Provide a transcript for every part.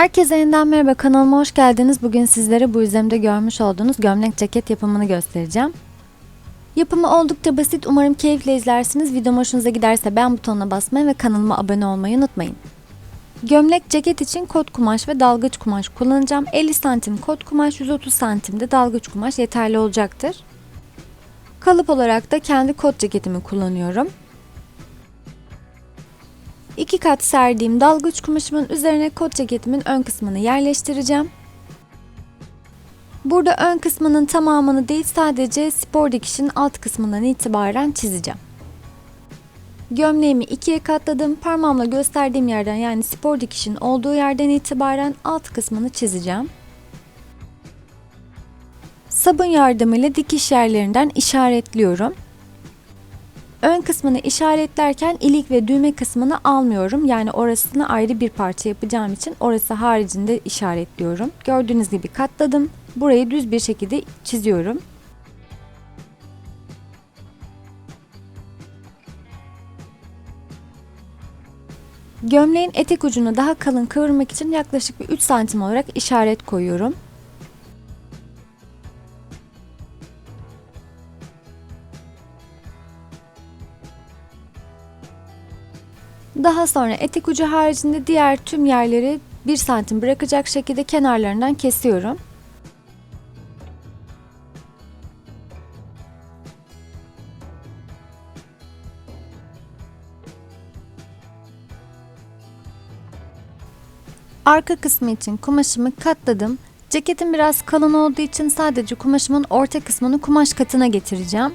Herkese yeniden merhaba kanalıma hoş geldiniz. Bugün sizlere bu üzerimde görmüş olduğunuz gömlek ceket yapımını göstereceğim. Yapımı oldukça basit. Umarım keyifle izlersiniz. Videom hoşunuza giderse beğen butonuna basmayı ve kanalıma abone olmayı unutmayın. Gömlek ceket için kot kumaş ve dalgıç kumaş kullanacağım. 50 santim kot kumaş, 130 santim de dalgıç kumaş yeterli olacaktır. Kalıp olarak da kendi kot ceketimi kullanıyorum. İki kat serdiğim dalgıç kumaşımın üzerine kot ceketimin ön kısmını yerleştireceğim. Burada ön kısmının tamamını değil sadece spor dikişin alt kısmından itibaren çizeceğim. Gömleğimi ikiye katladım. Parmağımla gösterdiğim yerden yani spor dikişin olduğu yerden itibaren alt kısmını çizeceğim. Sabun yardımıyla dikiş yerlerinden işaretliyorum. Ön kısmını işaretlerken ilik ve düğme kısmını almıyorum. Yani orasını ayrı bir parça yapacağım için orası haricinde işaretliyorum. Gördüğünüz gibi katladım. Burayı düz bir şekilde çiziyorum. Gömleğin etek ucunu daha kalın kıvırmak için yaklaşık bir 3 santim olarak işaret koyuyorum. Daha sonra etek ucu haricinde diğer tüm yerleri 1 santim bırakacak şekilde kenarlarından kesiyorum. Arka kısmı için kumaşımı katladım. Ceketim biraz kalın olduğu için sadece kumaşımın orta kısmını kumaş katına getireceğim.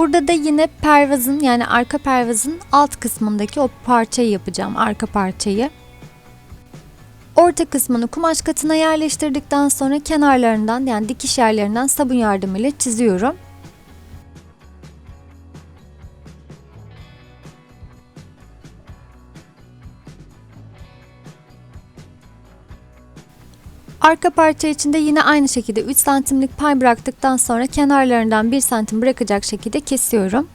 Burada da yine pervazın yani arka pervazın alt kısmındaki o parçayı yapacağım. Arka parçayı. Orta kısmını kumaş katına yerleştirdikten sonra kenarlarından yani dikiş yerlerinden sabun yardımıyla çiziyorum. Arka parça içinde yine aynı şekilde 3 santimlik pay bıraktıktan sonra kenarlarından 1 santim bırakacak şekilde kesiyorum.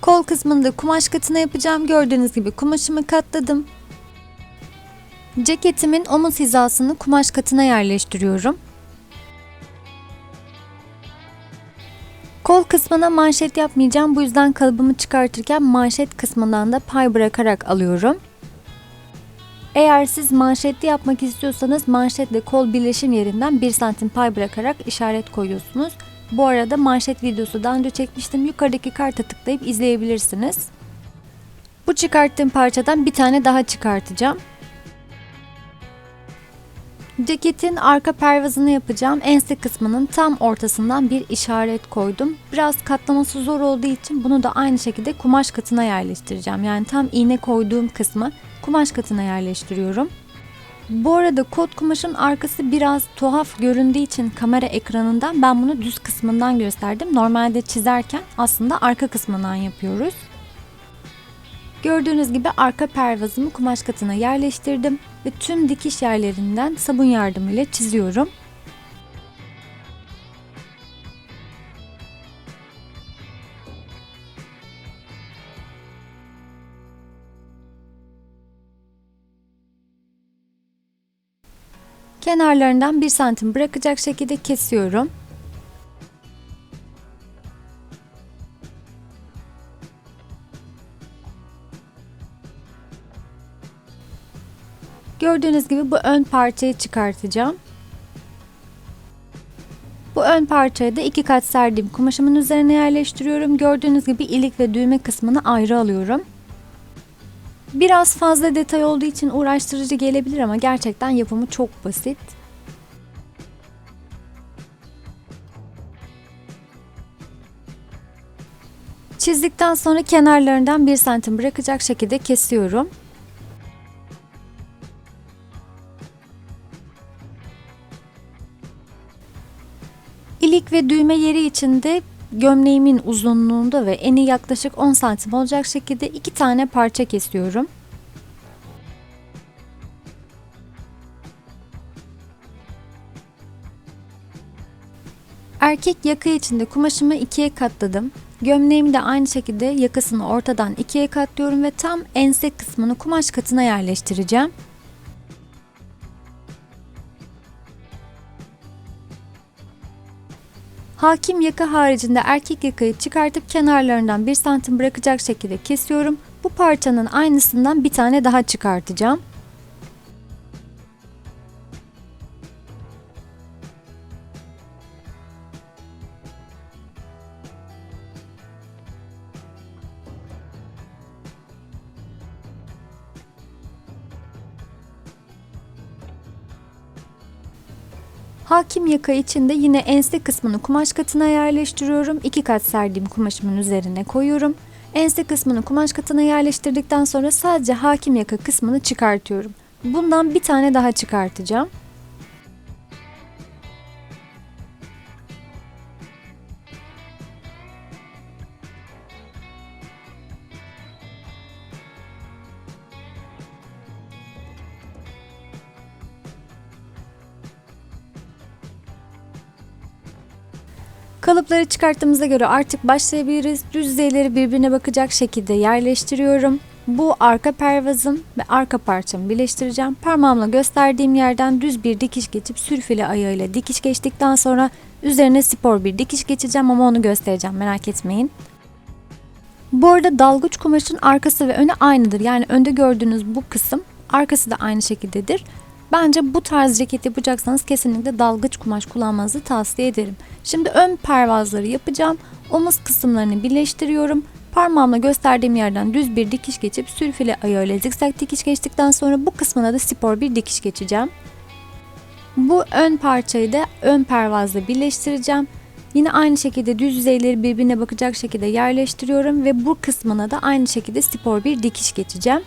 Kol kısmında kumaş katına yapacağım. Gördüğünüz gibi kumaşımı katladım. Ceketimin omuz hizasını kumaş katına yerleştiriyorum. Kol kısmına manşet yapmayacağım. Bu yüzden kalıbımı çıkartırken manşet kısmından da pay bırakarak alıyorum. Eğer siz manşetli yapmak istiyorsanız manşetle kol birleşim yerinden 1 santim pay bırakarak işaret koyuyorsunuz. Bu arada manşet videosu daha önce çekmiştim. Yukarıdaki karta tıklayıp izleyebilirsiniz. Bu çıkarttığım parçadan bir tane daha çıkartacağım. Ceketin arka pervazını yapacağım. Ense kısmının tam ortasından bir işaret koydum. Biraz katlaması zor olduğu için bunu da aynı şekilde kumaş katına yerleştireceğim. Yani tam iğne koyduğum kısmı kumaş katına yerleştiriyorum. Bu arada kot kumaşın arkası biraz tuhaf göründüğü için kamera ekranından ben bunu düz kısmından gösterdim. Normalde çizerken aslında arka kısmından yapıyoruz. Gördüğünüz gibi arka pervazımı kumaş katına yerleştirdim ve tüm dikiş yerlerinden sabun yardımıyla çiziyorum. Kenarlarından 1 santim bırakacak şekilde kesiyorum. Gördüğünüz gibi bu ön parçayı çıkartacağım. Bu ön parçayı da iki kat serdiğim kumaşımın üzerine yerleştiriyorum. Gördüğünüz gibi ilik ve düğme kısmını ayrı alıyorum. Biraz fazla detay olduğu için uğraştırıcı gelebilir ama gerçekten yapımı çok basit. Çizdikten sonra kenarlarından 1 santim bırakacak şekilde kesiyorum. İlik ve düğme yeri içinde gömleğimin uzunluğunda ve eni yaklaşık 10 santim olacak şekilde iki tane parça kesiyorum. Erkek yaka içinde kumaşımı ikiye katladım. Gömleğimi de aynı şekilde yakasını ortadan ikiye katlıyorum ve tam ense kısmını kumaş katına yerleştireceğim. Hakim yaka haricinde erkek yakayı çıkartıp kenarlarından 1 santim bırakacak şekilde kesiyorum. Bu parçanın aynısından bir tane daha çıkartacağım. Hakim yaka içinde yine ense kısmını kumaş katına yerleştiriyorum. İki kat serdiğim kumaşımın üzerine koyuyorum. Ense kısmını kumaş katına yerleştirdikten sonra sadece hakim yaka kısmını çıkartıyorum. Bundan bir tane daha çıkartacağım. Kalıpları çıkarttığımıza göre artık başlayabiliriz. Düz yüzeyleri birbirine bakacak şekilde yerleştiriyorum. Bu arka pervazım ve arka parçamı birleştireceğim. Parmağımla gösterdiğim yerden düz bir dikiş geçip sürfile ayağıyla dikiş geçtikten sonra üzerine spor bir dikiş geçeceğim ama onu göstereceğim merak etmeyin. Bu arada dalgıç kumaşın arkası ve önü aynıdır. Yani önde gördüğünüz bu kısım arkası da aynı şekildedir. Bence bu tarz ceket yapacaksanız kesinlikle dalgıç kumaş kullanmanızı tavsiye ederim. Şimdi ön pervazları yapacağım. Omuz kısımlarını birleştiriyorum. Parmağımla gösterdiğim yerden düz bir dikiş geçip sülfile ayağıyla zikzak dikiş geçtikten sonra bu kısmına da spor bir dikiş geçeceğim. Bu ön parçayı da ön pervazla birleştireceğim. Yine aynı şekilde düz yüzeyleri birbirine bakacak şekilde yerleştiriyorum ve bu kısmına da aynı şekilde spor bir dikiş geçeceğim.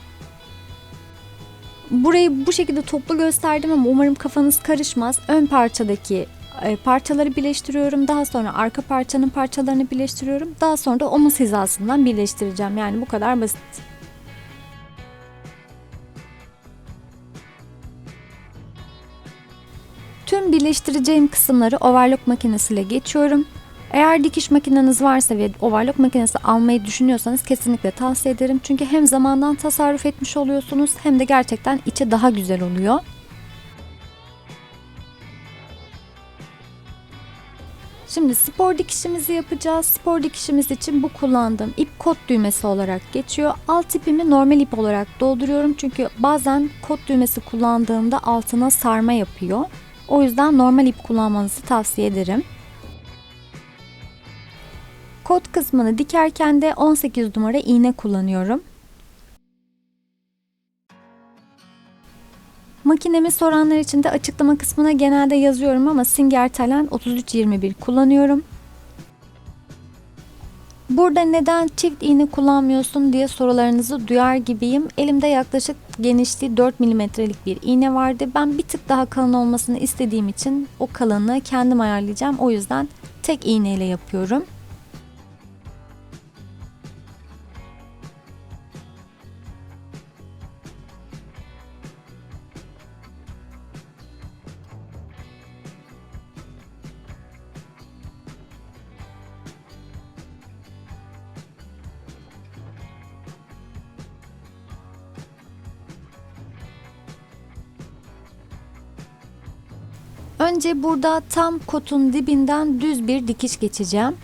Burayı bu şekilde toplu gösterdim ama umarım kafanız karışmaz. Ön parçadaki e, parçaları birleştiriyorum. Daha sonra arka parçanın parçalarını birleştiriyorum. Daha sonra da omuz hizasından birleştireceğim. Yani bu kadar basit. Tüm birleştireceğim kısımları overlock makinesiyle geçiyorum. Eğer dikiş makineniz varsa ve overlock makinesi almayı düşünüyorsanız kesinlikle tavsiye ederim. Çünkü hem zamandan tasarruf etmiş oluyorsunuz hem de gerçekten içi daha güzel oluyor. Şimdi spor dikişimizi yapacağız. Spor dikişimiz için bu kullandığım ip kot düğmesi olarak geçiyor. Alt ipimi normal ip olarak dolduruyorum. Çünkü bazen kot düğmesi kullandığımda altına sarma yapıyor. O yüzden normal ip kullanmanızı tavsiye ederim. Kot kısmını dikerken de 18 numara iğne kullanıyorum. Makinemi soranlar için de açıklama kısmına genelde yazıyorum ama Singer Talent 3321 kullanıyorum. Burada neden çift iğne kullanmıyorsun diye sorularınızı duyar gibiyim. Elimde yaklaşık genişliği 4 milimetrelik bir iğne vardı. Ben bir tık daha kalın olmasını istediğim için o kalınlığı kendim ayarlayacağım. O yüzden tek iğneyle yapıyorum. Önce burada tam kotun dibinden düz bir dikiş geçeceğim.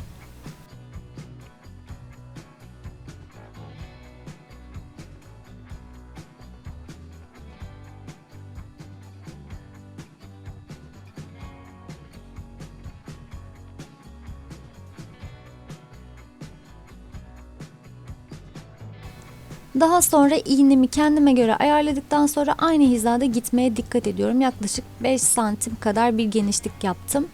Daha sonra iğnemi kendime göre ayarladıktan sonra aynı hizada gitmeye dikkat ediyorum. Yaklaşık 5 santim kadar bir genişlik yaptım.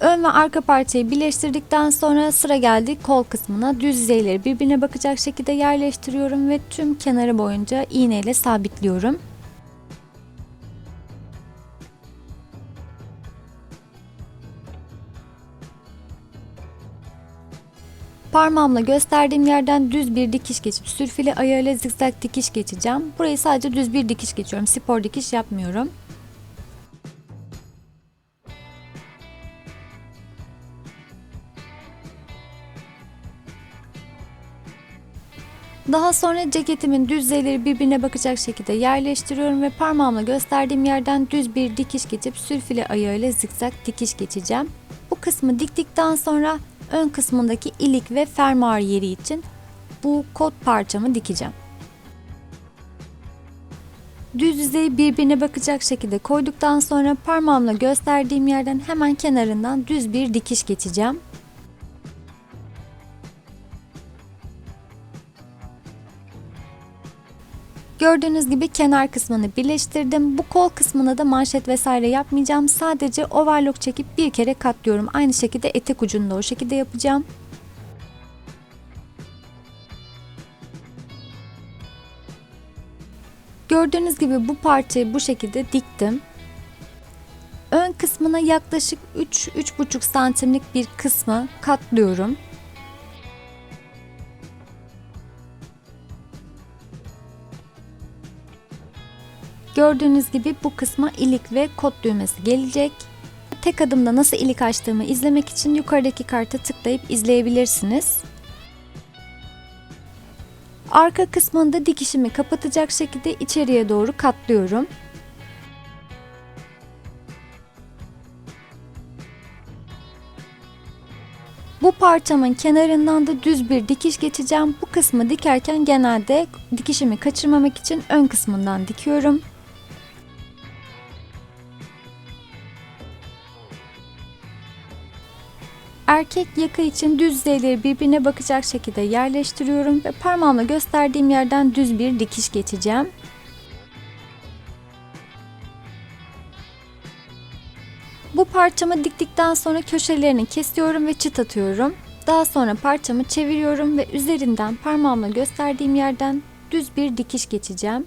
Ön ve arka parçayı birleştirdikten sonra sıra geldi kol kısmına. Düz yüzeyleri birbirine bakacak şekilde yerleştiriyorum ve tüm kenarı boyunca iğneyle sabitliyorum. Parmağımla gösterdiğim yerden düz bir dikiş geçip sülfile ayağıyla zikzak dikiş geçeceğim. Burayı sadece düz bir dikiş geçiyorum. Spor dikiş yapmıyorum. Daha sonra ceketimin düz düzeyleri birbirine bakacak şekilde yerleştiriyorum ve parmağımla gösterdiğim yerden düz bir dikiş geçip sülfile ayağıyla zikzak dikiş geçeceğim. Bu kısmı diktikten sonra ön kısmındaki ilik ve fermuar yeri için bu kot parçamı dikeceğim. Düz yüzeyi birbirine bakacak şekilde koyduktan sonra parmağımla gösterdiğim yerden hemen kenarından düz bir dikiş geçeceğim. Gördüğünüz gibi kenar kısmını birleştirdim. Bu kol kısmına da manşet vesaire yapmayacağım. Sadece overlock çekip bir kere katlıyorum. Aynı şekilde etek ucunu da o şekilde yapacağım. Gördüğünüz gibi bu parçayı bu şekilde diktim. Ön kısmına yaklaşık 3-3,5 santimlik bir kısmı katlıyorum. Gördüğünüz gibi bu kısma ilik ve kot düğmesi gelecek. Tek adımda nasıl ilik açtığımı izlemek için yukarıdaki karta tıklayıp izleyebilirsiniz. Arka kısmında dikişimi kapatacak şekilde içeriye doğru katlıyorum. Bu parçamın kenarından da düz bir dikiş geçeceğim. Bu kısmı dikerken genelde dikişimi kaçırmamak için ön kısmından dikiyorum. Erkek yaka için düz yüzeyleri birbirine bakacak şekilde yerleştiriyorum ve parmağımla gösterdiğim yerden düz bir dikiş geçeceğim. Bu parçamı diktikten sonra köşelerini kesiyorum ve çıt atıyorum. Daha sonra parçamı çeviriyorum ve üzerinden parmağımla gösterdiğim yerden düz bir dikiş geçeceğim.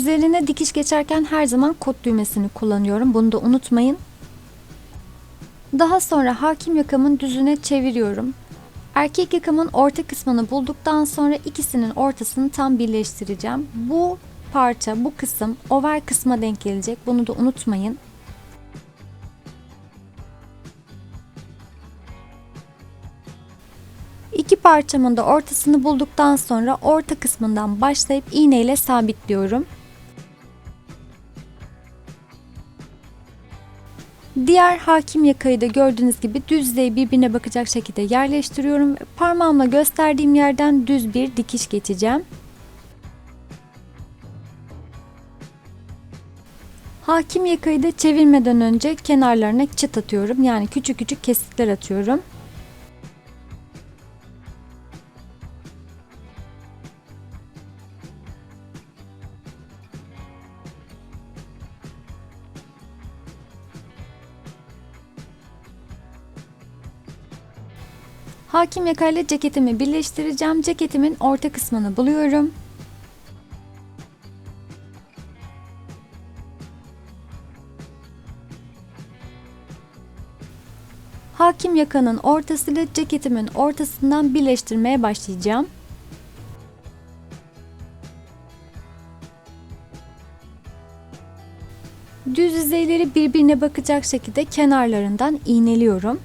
Üzerine dikiş geçerken her zaman kot düğmesini kullanıyorum. Bunu da unutmayın. Daha sonra hakim yakamın düzüne çeviriyorum. Erkek yakamın orta kısmını bulduktan sonra ikisinin ortasını tam birleştireceğim. Bu parça, bu kısım over kısma denk gelecek. Bunu da unutmayın. İki parçamın da ortasını bulduktan sonra orta kısmından başlayıp iğneyle sabitliyorum. Diğer hakim yakayı da gördüğünüz gibi düzleyi birbirine bakacak şekilde yerleştiriyorum. Parmağımla gösterdiğim yerden düz bir dikiş geçeceğim. Hakim yakayı da çevirmeden önce kenarlarına çıt atıyorum. Yani küçük küçük kesikler atıyorum. Hakim yakayla ceketimi birleştireceğim. Ceketimin orta kısmını buluyorum. Hakim yakanın ortasıyla ceketimin ortasından birleştirmeye başlayacağım. Düz yüzeyleri birbirine bakacak şekilde kenarlarından iğneliyorum.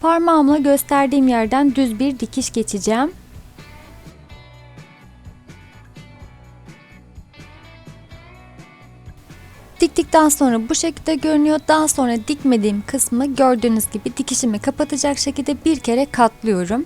Parmağımla gösterdiğim yerden düz bir dikiş geçeceğim. Diktikten sonra bu şekilde görünüyor. Daha sonra dikmediğim kısmı gördüğünüz gibi dikişimi kapatacak şekilde bir kere katlıyorum.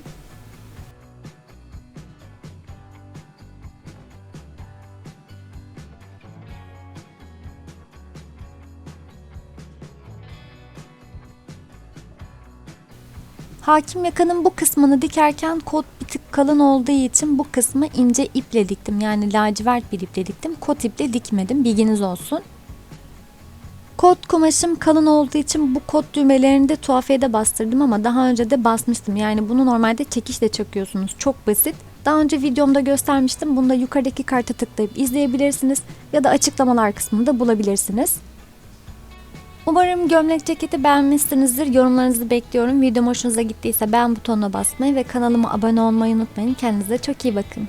Hakim yakanın bu kısmını dikerken kot bir tık kalın olduğu için bu kısmı ince iple diktim. Yani lacivert bir iple diktim. Kot iple dikmedim. Bilginiz olsun. Kot kumaşım kalın olduğu için bu kot düğmelerini de tuhafiyede bastırdım ama daha önce de basmıştım. Yani bunu normalde çekişle çakıyorsunuz. Çok basit. Daha önce videomda göstermiştim. Bunu da yukarıdaki karta tıklayıp izleyebilirsiniz ya da açıklamalar kısmında bulabilirsiniz. Umarım gömlek ceketi beğenmişsinizdir. Yorumlarınızı bekliyorum. Videom hoşunuza gittiyse beğen butonuna basmayı ve kanalıma abone olmayı unutmayın. Kendinize çok iyi bakın.